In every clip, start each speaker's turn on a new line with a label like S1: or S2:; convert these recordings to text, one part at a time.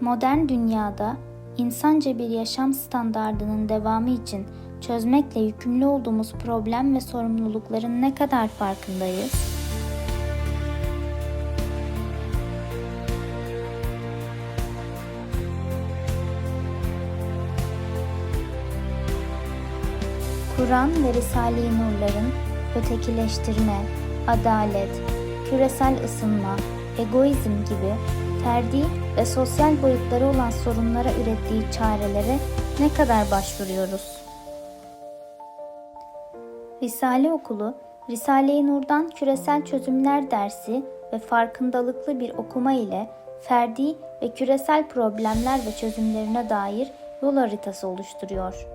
S1: Modern dünyada insanca bir yaşam standardının devamı için çözmekle yükümlü olduğumuz problem ve sorumlulukların ne kadar farkındayız? Kur'an ve Risale-i Nur'ların ötekileştirme, adalet, küresel ısınma, egoizm gibi ferdi ve sosyal boyutları olan sorunlara ürettiği çarelere ne kadar başvuruyoruz? Risale Okulu, Risale-i Nur'dan Küresel Çözümler dersi ve farkındalıklı bir okuma ile ferdi ve küresel problemler ve çözümlerine dair yol haritası oluşturuyor.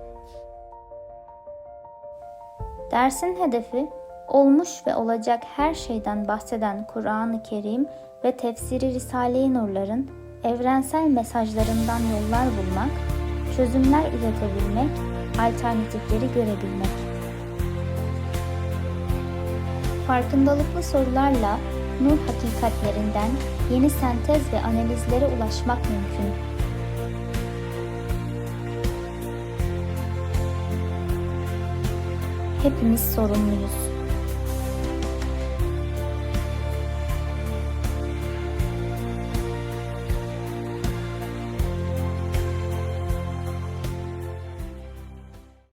S1: Dersin hedefi olmuş ve olacak her şeyden bahseden Kur'an-ı Kerim ve tefsiri Risale-i Nur'ların evrensel mesajlarından yollar bulmak, çözümler üretebilmek, alternatifleri görebilmek. Farkındalıklı sorularla nur hakikatlerinden yeni sentez ve analizlere ulaşmak mümkün. Hepimiz sorumluyuz.